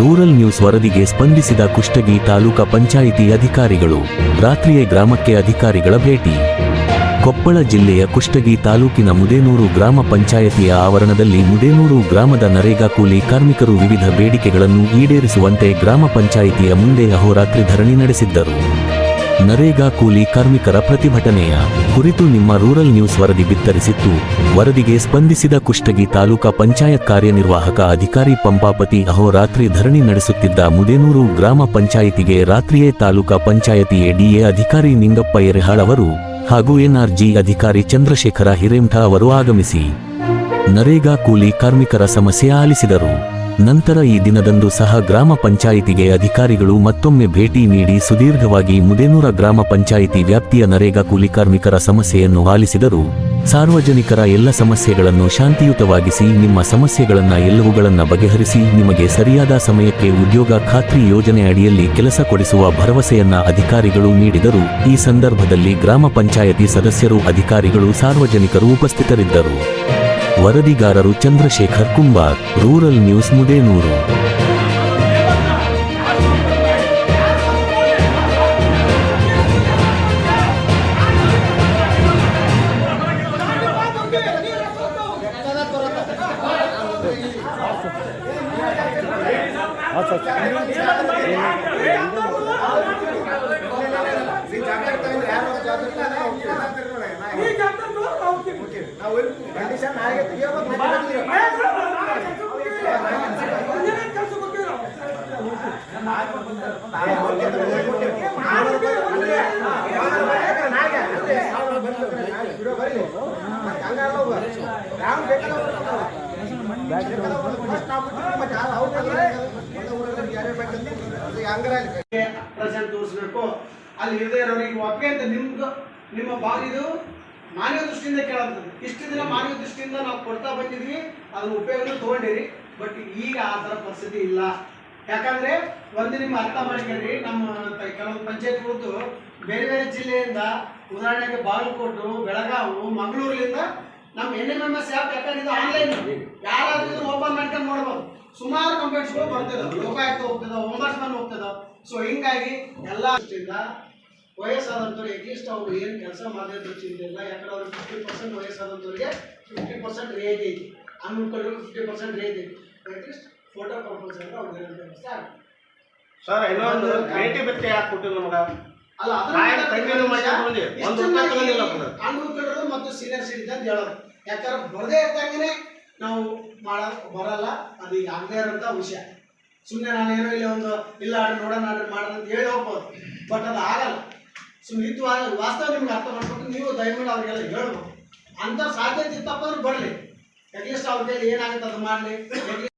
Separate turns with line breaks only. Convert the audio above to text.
Rural news ವರದಿಗೆ ಸ್ಪಂದಿಸಿದ ಕುಷ್ಟಗಿ ತಾಲೂಕಾ ಪಂಚಾಯಿತಿ ಅಧಿಕಾರಿಗಳು, ರಾತ್ರಿಯೇ ಗ್ರಾಮಕ್ಕೆ ಅಧಿಕಾರಿಗಳ ಭೇಟಿ. ಕೊಪ್ಪಳ ಜಿಲ್ಲೆಯ ಕುಷ್ಟಗಿ ತಾಲೂಕಿನ ಮುದೇನೂರು ಗ್ರಾಮ ಪಂಚಾಯತಿಯ ಆವರಣದಲ್ಲಿ ಮುದೇನೂರು ಗ್ರಾಮದ ನರೇಗಾ ಕೂಲಿ ಕಾರ್ಮಿಕರು ವಿವಿಧ ಬೇಡಿಕೆಗಳನ್ನು ಈಡೇರಿಸುವಂತೆ ಗ್ರಾಮ ಪಂಚಾಯಿತಿಯ ಮುಂದೆ ಅಹೋರಾತ್ರಿ ಧರಣಿ ನಡೆಸಿದ್ದರು. ನರೇಗಾ ಕೂಲಿ ಕಾರ್ಮಿಕರ ಪ್ರತಿಭಟನೆಯ ಕುರಿತು ನಿಮ್ಮ ರೂರಲ್ ನ್ಯೂಸ್ ವರದಿ ಬಿತ್ತರಿಸಿತ್ತು. ವರದಿಗೆ ಸ್ಪಂದಿಸಿದ ಕುಷ್ಟಗಿ ತಾಲೂಕಾ ಪಂಚಾಯತ್ ಕಾರ್ಯನಿರ್ವಾಹಕ ಅಧಿಕಾರಿ ಪಂಪಾಪತಿ ಅಹೋರಾತ್ರಿ ಧರಣಿ ನಡೆಸುತ್ತಿದ್ದ ಮುದೇನೂರು ಗ್ರಾಮ ಪಂಚಾಯಿತಿಗೆ ರಾತ್ರಿಯೇ ತಾಲೂಕಾ ಪಂಚಾಯತಿ ಎಡಿಎ ಅಧಿಕಾರಿ ನಿಂಗಪ್ಪ ಎರೆಹಾಳ್ ಅವರು ಹಾಗೂ ಎನ್ಆರ್ಜಿ ಅಧಿಕಾರಿ ಚಂದ್ರಶೇಖರ ಹಿರೇಮಠ ಅವರು ಆಗಮಿಸಿ. ನರೇಗಾ ಕೂಲಿ ಕಾರ್ಮಿಕರ ಸಮಸ್ಯೆ ಆಲಿಸಿದರು. ನಂತರ ಈ ದಿನದಂದು ಸಹ ಗ್ರಾಮ ಪಂಚಾಯಿತಿಗೆ ಅಧಿಕಾರಿಗಳು ಮತ್ತೊಮ್ಮೆ ಭೇಟಿ ನೀಡಿ ಸುದೀರ್ಘವಾಗಿ ಮುದೇನೂರ ಗ್ರಾಮ ಪಂಚಾಯಿತಿ ವ್ಯಾಪ್ತಿಯ ನರೇಗಾ ಕೂಲಿ ಕಾರ್ಮಿಕರ ಸಮಸ್ಯೆಯನ್ನು ಆಲಿಸಿದರು. ಸಾರ್ವಜನಿಕರ ಎಲ್ಲ ಸಮಸ್ಯೆಗಳನ್ನು ಶಾಂತಿಯುತವಾಗಿಸಿ ನಿಮ್ಮ ಸಮಸ್ಯೆಗಳನ್ನು ಎಲ್ಲವುಗಳನ್ನು ಬಗೆಹರಿಸಿ ನಿಮಗೆ ಸರಿಯಾದ ಸಮಯಕ್ಕೆ ಉದ್ಯೋಗ ಖಾತ್ರಿ ಯೋಜನೆ ಅಡಿಯಲ್ಲಿ ಕೆಲಸ ಕೊಡಿಸುವ ಭರವಸೆಯನ್ನ ಅಧಿಕಾರಿಗಳು ನೀಡಿದರು. ಈ ಸಂದರ್ಭದಲ್ಲಿ ಗ್ರಾಮ ಪಂಚಾಯಿತಿ ಸದಸ್ಯರು, ಅಧಿಕಾರಿಗಳು, ಸಾರ್ವಜನಿಕರು ಉಪಸ್ಥಿತರಿದ್ದರು. ವರದಿಗಾರರು Chandrashekhar Kumbar rural news Mudenur.
Present ತೋರಿಸ್ಬೇಕು ಅಲ್ಲಿ ಇರದೇ ಇರೋರಿಗೆ ಒಪ್ಪಿಗೆ ಅಂತ ನಿಮ್ಗೆ ನಿಮ್ಮ ಬಾಗಿದು ಮಾನವ ದೃಷ್ಟಿಯಿಂದ ಕೇಳಂತದ್ದು ಇಷ್ಟು ದಿನ ಮಾನವ ದೃಷ್ಟಿಯಿಂದ ನಾವು ಕೊಡ್ತಾ ಬಂದಿದ್ವಿ, ಅದನ್ನ ಉಪಯೋಗನ ತಗೊಂಡಿರಿ, ಬಟ್ ಈಗ ಆ ಥರ ಪರಿಸ್ಥಿತಿ ಇಲ್ಲ. ಯಾಕಂದ್ರೆ ಒಂದು ನಿಮ್ಮ ಅರ್ಥ ಮಾಡ್ಕೊಂಡ್ರಿ, ನಮ್ಮ ಕೆಲವು ಕೆಲವೊಂದು ಪಂಚಾಯತ್ಗಳದ್ದು ಬೇರೆ ಬೇರೆ ಜಿಲ್ಲೆಯಿಂದ ಉದಾಹರಣೆಗೆ ಬಾಗಲಕೋಟು, ಬೆಳಗಾವು ಮಂಗಳೂರಿನಿಂದ ನಮ್ಮ N M M S app ಯಾಕಂದ್ರೆ ಇದು ಆನ್ಲೈನ್ ಯಾರಾದ್ರೂ ಓಪನ್ ಮಾಡ್ಕೊಂಡು ನೋಡ್ಬೋದು. ಸುಮಾರು ಕಂಪ್ಲೇಂಟ್ಸ್ಗಳು ಬರ್ತಿದಾವೆ. ಲೋಕಾಯುಕ್ತ ಹೋಗ್ತದ ಒಂಬರ್ಸ್ಮನ್ ಹೋಗ್ತದ ಸೊ ಹಿಂಗಾಗಿ ಎಲ್ಲ ದೃಷ್ಟಿಯಿಂದ ವಯಸ್ಸಾದಂಥವ್ರು ಅಟ್ಲೀಸ್ಟ್ ಅವರು ಏನು ಕೆಲಸ ಮಾಡಿದ್ರು ಚಿಂತೆ ಇಲ್ಲ. ಯಾಕಂದ್ರೆ ಅವ್ರಿಗೆ ಫಿಫ್ಟಿ ಪರ್ಸೆಂಟ್ ವಯಸ್ಸಾದಂಥವ್ರಿಗೆ ಫಿಫ್ಟಿ ಪರ್ಸೆಂಟ್ ರೇಟ್ ಐತಿ. ಅನ್ಮಕ್ಳಿಗೆ ಫಿಫ್ಟಿ ಪರ್ಸೆಂಟ್ ರೇಟ್ ಐತಿ. ಅಟ್ಲೀಸ್ಟ್ ಫೋಟೋ ಕಂಪಲ್ಸರಿ ಅವ್ರಿಗೆ ಏನಂತ ವ್ಯವಸ್ಥೆ.
ಸರ್ ಇನ್ನೊಂದು ಭೇಟಿ ಬಿಟ್ಟು ಯಾಕೆ ಕೊಟ್ಟಿಲ್ಲ ನಮಗ?
ಅಲ್ಲ. ಅನ್ಮಕ್ಳು ಮತ್ತು ಸೀನಿಯರ್ ಸಿಟಿಜನ್ ಅಂತ ಹೇಳೋದು ಯಾಕಂದ್ರೆ ಬರದೇ ಇದ್ದಂಗೇನೆ ನಾವು ಮಾಡ ಬರಲ್ಲ. ಅದು ಈಗ ಆಗದೇ ಇರೋಂಥ ವಿಷಯ. ಸುಮ್ಮನೆ ನಾನು ಏನೋ ಇಲ್ಲಿ ಒಂದು ಇಲ್ಲ ಆಡ್ರಿ ನೋಡೋಣ ಆಡ್ರಿ ಮಾಡೋಣ ಅಂತ ಹೇಳಿ ಹೋಗ್ಬೋದು. ಬಟ್ ಅದು ಆಗಲ್ಲ. ವಾ- ವಾಸ್ತವ ನಿಮ್ಗೆ ಅರ್ಥ ಮಾಡ್ಕೊಂಡು ನೀವು ದಯಮಾಡಿ ಅವ್ರಿಗೆಲ್ಲ ಹೇಳ್ಬೇಕು. ಅಂತ ಸಾಧ್ಯತೆ ಇತ್ತಪ್ಪ ಅಂದ್ರೆ ಬರಲಿ. ಅಟ್ಲೀಸ್ಟ್ ಮೇಲೆ ಏನಾಗುತ್ತೆ ಅದು ಮಾಡಲಿ.